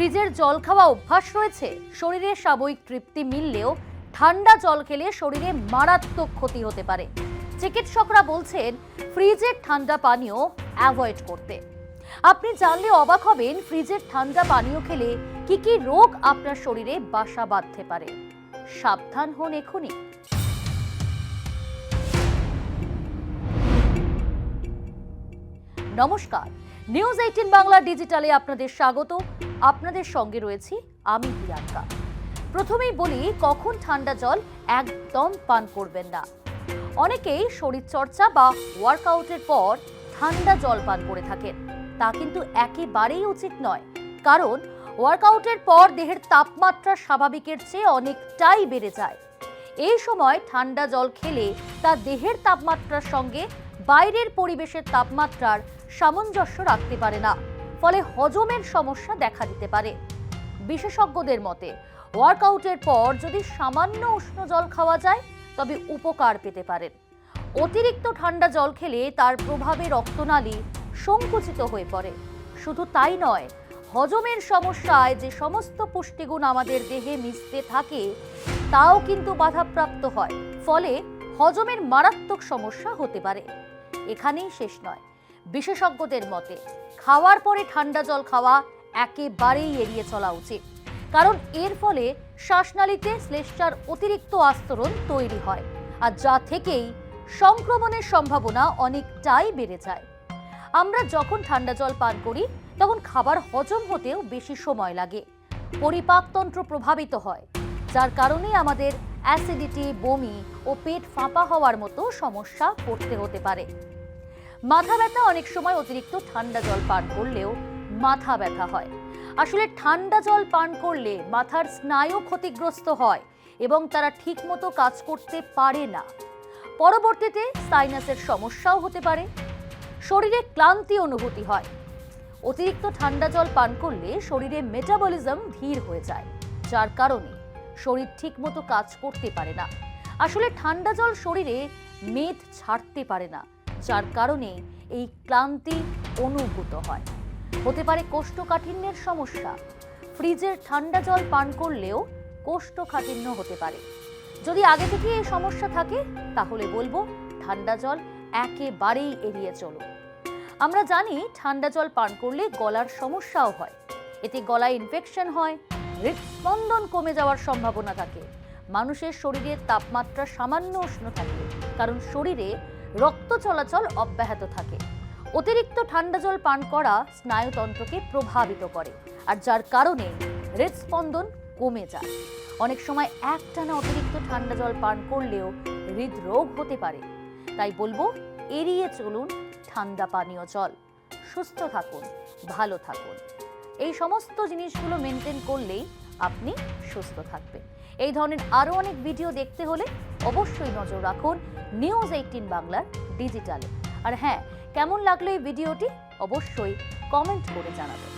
ফ্রিজের জল খাওয়া অভ্যাস রয়েছে। শরীরে সাময়িক তৃপ্তি মিললেও ঠান্ডা জল খেলে শরীরে মারাত্মক ক্ষতি হতে পারে। চিকিৎসকরা বলছেন, ফ্রিজের ঠান্ডা পানীয় অ্যাভয়েড করতে। আপনি জানলে অবাক হবেন, ফ্রিজের ঠান্ডা পানীয় খেলে কি কি রোগ আপনার শরীরে বাসা বাঁধতে পারে। সাবধান হন এখনই। নমস্কার। নিউজ এইটিন বাংলা ডিজিটালে আপনাদের স্বাগত। আপনাদের সঙ্গে রয়েছি আমি প্রিয়াঙ্কা। প্রথমেই বলি, কখন ঠান্ডা জল একদম পান করবেন না। অনেকেই শরীরচর্চা বা ওয়ার্কআউটের পর ঠান্ডা জল পান করে থাকেন। তা কিন্তু একেবারেই উচিত নয়। কারণ, ওয়ার্কআউটের পর দেহের তাপমাত্রা স্বাভাবিকের চেয়ে অনেকটাই বেড়ে যায়। এই সময় ঠান্ডা জল খেলে তা দেহের তাপমাত্রার সঙ্গে বাইরের পরিবেশের তাপমাত্রার সামঞ্জস্য রাখতে পারে না। ফলে হজমের সমস্যা দেখা দিতে পারে। বিশেষজ্ঞদের মতে, ওয়ার্কআউটের পর যদি সামান্য উষ্ণ জল খাওয়া যায়, তবে উপকার পেতে পারেন। অতিরিক্ত ঠান্ডা জল খেলে তার প্রভাবে রক্তনালী সংকুচিত হয়ে পড়ে। শুধু তাই নয়, হজমের সমস্যায় যে সমস্ত পুষ্টিগুণ আমাদের দেহে মিশতে থাকে, তাও কিন্তু বাধাপ্রাপ্ত হয়। ফলে হজমের মারাত্মক সমস্যা হতে পারে। এখানেই শেষ নয়। বিশেষজ্ঞদের মতে, খাওয়ার পরে ঠান্ডা জল খাওয়া একেবারেই এড়িয়ে চলা উচিত। কারণ এর ফলে শ্বাসনালীতে শ্লেষ্টার অতিরিক্ত আস্তরণ তৈরি হয়, আর যা থেকেই সংক্রমণের সম্ভাবনা অনেকটাই বেড়ে যায়। আমরা যখন ঠান্ডা জল পান করি, তখন খাবার হজম হতেও বেশি সময় লাগে। পরিপাকতন্ত্র প্রভাবিত হয়, যার কারণে আমাদের অ্যাসিডিটি, বমি ও পেট ফাঁপা হওয়ার মতো সমস্যা পড়তে হতে পারে। মাথা ব্যথা অনেক সময় অতিরিক্ত ঠান্ডা জল পান করলেও মাথা ব্যথা হয়। আসলে ঠান্ডা জল পান করলে মাথার স্নায়ু ক্ষতিগ্রস্ত হয় এবং তারা ঠিকমতো কাজ করতে পারে না। পরবর্তীতে সাইনাসের সমস্যাও হতে পারে। শরীরে ক্লান্তি অনুভূতি হয়। অতিরিক্ত ঠান্ডা জল পান করলে শরীরে মেটাবলিজম ধীর হয়ে যায়, যার কারণে শরীর ঠিকমতো কাজ করতে পারে না। আসলে ঠান্ডা জল শরীরে মেদ ছাড়তে পারে না। যার কারণে এই ক্লান্তি অনুভূত হয়। হতে পারে কোষ্ঠকাঠিন্যের সমস্যা। ফ্রিজের ঠান্ডা জল পান করলেও কোষ্ঠকাঠিন্য হতে পারে। যদি আগে থেকে এই সমস্যা থাকে, তাহলে বলব ঠান্ডা জল একেবারেই এড়িয়ে চলো। আমরা জানি ঠান্ডা জল পান করলে গলার সমস্যাও হয়। এতে গলায় ইনফেকশন হয় হৃদস্পন্দন কমে যাওয়ার সম্ভাবনা থাকে। মানুষের শরীরের তাপমাত্রা সামান্য উষ্ণ থাকে, কারণ শরীরে রক্ত চলাচল অব্যাহত থাকে। অতিরিক্ত ঠান্ডা জল পান করা স্নায়ুতন্ত্রকে প্রভাবিত করে, আর যার কারণে হৃদস্পন্দন কমে যায়। অনেক সময় একটানা অতিরিক্ত ঠান্ডা জল পান করলেও হৃদরোগ হতে পারে। তাই বলব, এড়িয়ে চলুন ঠান্ডা পানীয় জল। সুস্থ থাকুন, ভালো থাকুন। এই সমস্ত জিনিসগুলো মেনটেন করলেই আপনি সুস্থ থাকবেন। এই ধরনের আরও অনেক ভিডিও দেখতে হলে অবশ্যই নজর রাখুন নিউজ এইটিন বাংলার ডিজিটালে। আর হ্যাঁ কেমন লাগল এই ভিডিওটি? অবশ্যই কমেন্ট করে জানাবেন।